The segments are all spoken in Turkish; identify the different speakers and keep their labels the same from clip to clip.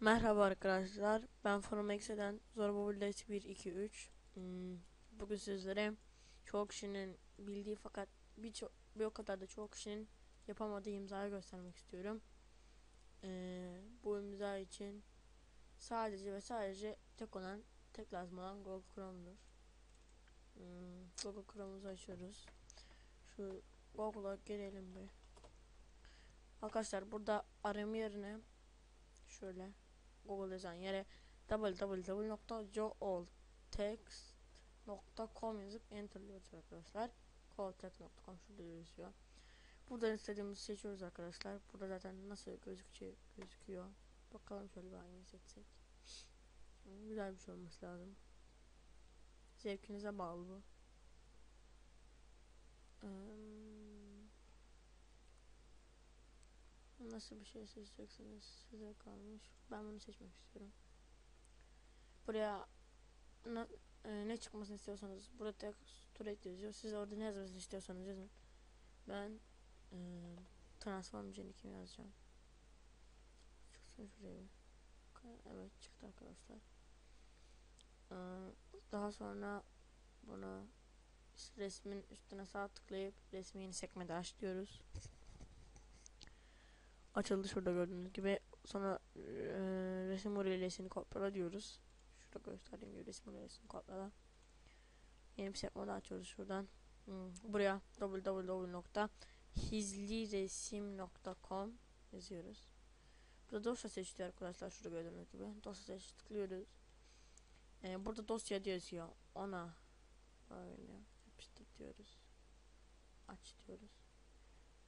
Speaker 1: Merhaba arkadaşlar. Ben Forumex'den Zorba Bullets 1 2 3. Hmm, bugün sizlere çoğu kişinin bildiği fakat bir çok bir o kadar da çoğu kişinin yapamadığı imzayı göstermek istiyorum. Ee, bu imza için sadece ve sadece tek olan tek lazım olan Google Chrome'dur. Hmm, Google Chrome'umuzu açıyoruz. Şu Google'a girelim bir. Arkadaşlar burada arama yerine şöyle Google yazan yere www.jooltext.com yazıp enterliyoruz arkadaşlar. Calltext.com şurada yazıyor. Buradan istediğimizi seçiyoruz arkadaşlar. Burada zaten nasıl gözükecek gözüküyor. Bakalım şöyle bir aynı seçsek. Güzel bir şey olması lazım. Zevkinize bağlı bu. Hmm. Nasıl bir şey seçeceksiniz size kalmış. Ben bunu seçmek istiyorum. Buraya ne, e, ne çıkmasını istiyorsanız burada tek turret yazıyor. Siz orada ne yazmasını istiyorsanız yazın. Ben e, transform jenikimi yazacağım. Çıksın şuraya. Evet çıktı arkadaşlar. E, daha sonra bunu resmin üstüne sağ tıklayıp resmi yeni sekmede aç diyoruz açıldı şurada gördüğünüz gibi. Sonra e, resim url'sini kopyala diyoruz. Şurada gösterdiğim gibi resim url'sini kopyala. Yeni bir sekme açıyoruz şuradan. Hmm, buraya www.hizliresim.com yazıyoruz. Burada dosya seçti arkadaşlar şurada gördüğünüz gibi. Dosya seç tıklıyoruz. Ee, burada dosya yazıyor. Ona böyle yapıştır diyoruz. Aç diyoruz.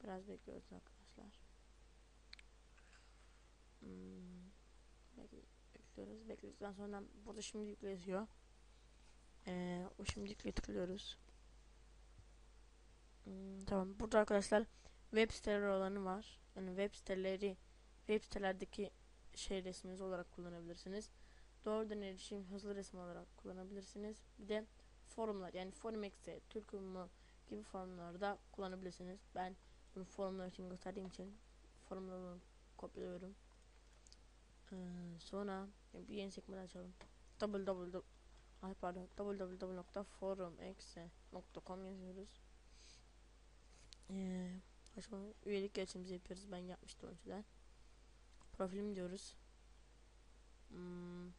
Speaker 1: Biraz bekliyoruz arkadaşlar. Hmm, bekliyoruz. Bekledikten sonra burada şimdi yazıyor. Ee, o şimdi yükle tıklıyoruz. Hmm, tamam. Burada arkadaşlar web siteleri olanı var. Yani web siteleri web sitelerdeki şey resminiz olarak kullanabilirsiniz. Doğrudan erişim hızlı resim olarak kullanabilirsiniz. Bir de forumlar yani Forumex'e, Türkümmü gibi forumlarda kullanabilirsiniz. Ben bunu forumlar için gösterdiğim için forumları kopyalıyorum. Ee, sonra bir yeni sekme açalım. www Ay pardon www.forumexe.com yazıyoruz. Ee, üyelik geçimizi yapıyoruz. Ben yapmıştım önceden. Profilim diyoruz. Hmm.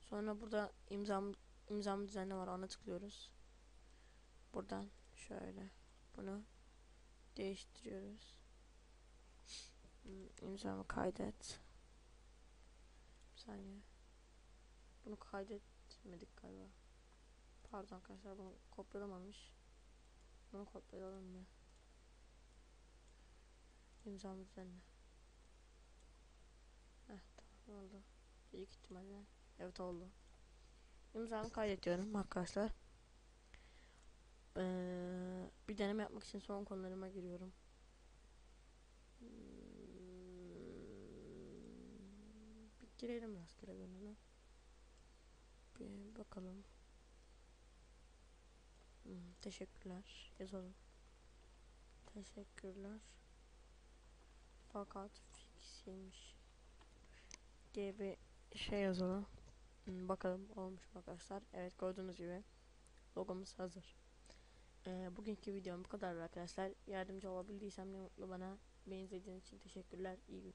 Speaker 1: Sonra burada imzam imzam düzenli var. Ona tıklıyoruz. Buradan şöyle bunu değiştiriyoruz. Hmm, kaydet saniye. Bunu kaydetmedik galiba. Pardon arkadaşlar bunu kopyalamamış. Bunu kopyalayalım mı? İmzamı düzenle. Heh tamam oldu. Büyük ihtimalle. Evet oldu. İmzamı kaydediyorum arkadaşlar. Ee, bir deneme yapmak için son konularıma giriyorum. Girelim rastgele bölümüne. Bir bakalım. Hmm, teşekkürler. Yazalım. Teşekkürler. Fakat fixiymiş. Diye bir şey yazalım. Hmm, bakalım olmuş mu arkadaşlar. Evet gördüğünüz gibi logomuz hazır. Ee, bugünkü videom bu kadar arkadaşlar. Yardımcı olabildiysem ne mutlu bana. Beni izlediğiniz için teşekkürler. İyi gün.